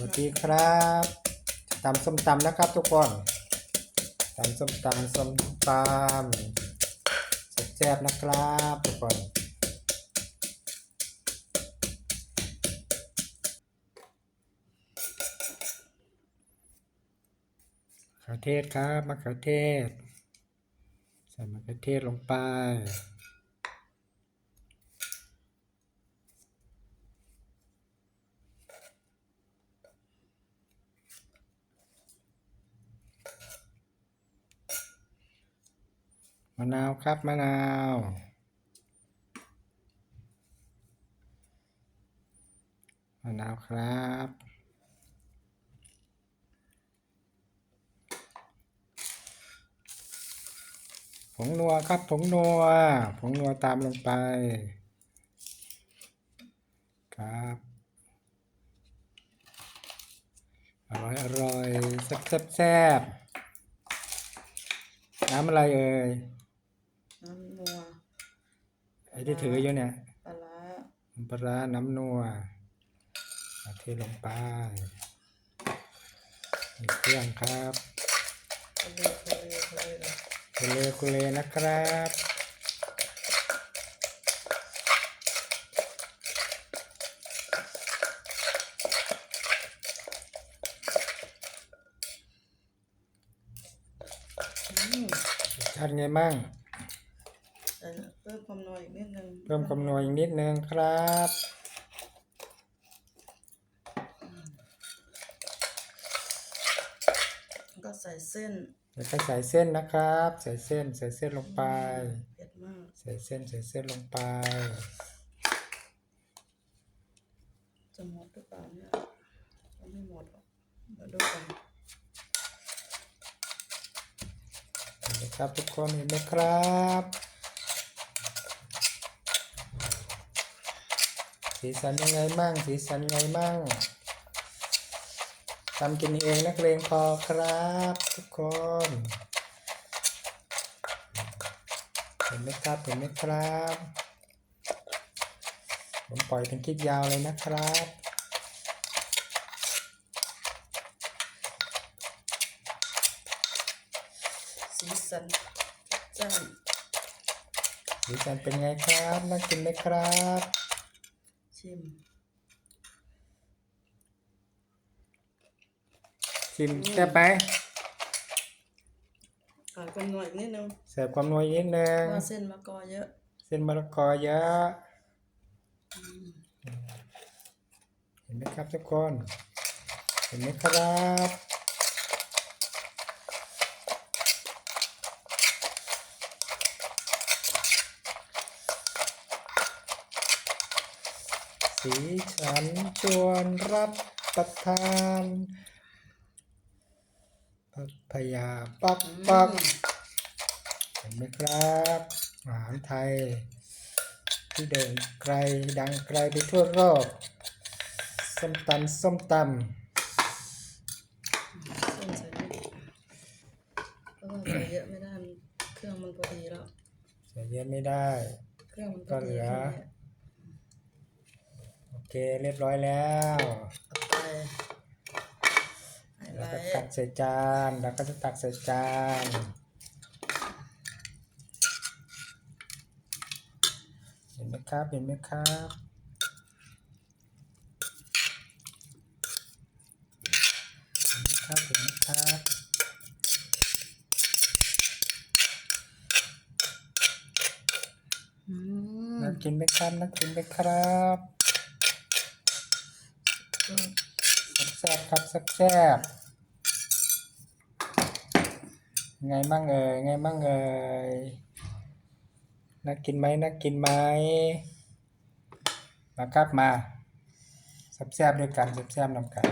วัสดีครับตำส้มตำนะครับทุกคนตำส้มตำส้มตำแซ่บๆนะครับทุกคนมะเขือเทศครับมะเขือเทศใส่มะเขือเทศลงไป มะนาวครับมะนาว มะนาวครับผงนัวครับผงนัวผงนัวตามลงไป ครับอร่อยอร่อยแซ่บแซ่บน้ำอะไรเอ่ย ที่ถืออยู่เนี่ยปลาร้าน้ำปลาร้าน้ำนัวเอาเทลงไปมีเครื่องครับทะเลทะเลทะเลเลยคุเลคุเลนะครับชัดไงมั่ง แต่เพิ่มความนัวอีกนิดนึงเพิ่มคำนวณอีกนิดนึงครับแล้วก็ใส่เส้นแล้วก็ใส่เส้นนะครับ ใส่เส้น ใส่เส้นลงไป เผ็ดมาก ใส่เส้น ใส่เส้นลงไป จะหมดหรือเปล่าเนี่ยยังไม่หมดหรอกเดี๋ยวดูกันเห็นไหมครับทุกคนเห็นไหมครับ สีสันยังไงมั่งสีสันยังไงมั่งทำกินเองนักเลงพอครับทุกคนเห็นไหมครับเห็นไหมครับ ผมปล่อยเป็นคลิปยาวเลยนะครับสีสันจ้านสีสันเป็นไงครับน่ากินไหมครับ ชิม ชิมแซ่บไหมขาดความนัวอีกนิดนึงเสิร์ฟความนัวอีกนิดนึเพงราะว่าเส้นมะกอเยอะเส้นมะละกอเยอะเห็นไหมครับทุกคน เห็นไหมครับ สีฉันชวนรับประทานพัพยาปักปักเห็นไหมครับอาหารไทย ที่เดินไกลดังไกลไปทั่วโลกส้มตำส้มตเส้นใส่นิดเพราะว่าใส่เยอะไม่ได้มันเครื่องมันพอดีแล้วำใส่เยอะไม่ได้ เครื่องมันพก็อเหลืดีอแค่นี้โอ เคเรียบร้อยแล้วเอาไปไฮไลแล้วก็ท์ตักใส่จานแล้วก็จะตักใส่จานเห็นไหมครับเห็นไหมครับเห็นไหมครับเห็นไหมครับอืมน่ากินไหมครับน่ากินไหมครับก็ แซ่บครับแซ่บไงมั่งเอ่ยไงมั่งเอ่ยน่ากินไหมน่ากินไหมมาครับมาแซ่บๆด้วยกันแซ่บๆนำกัน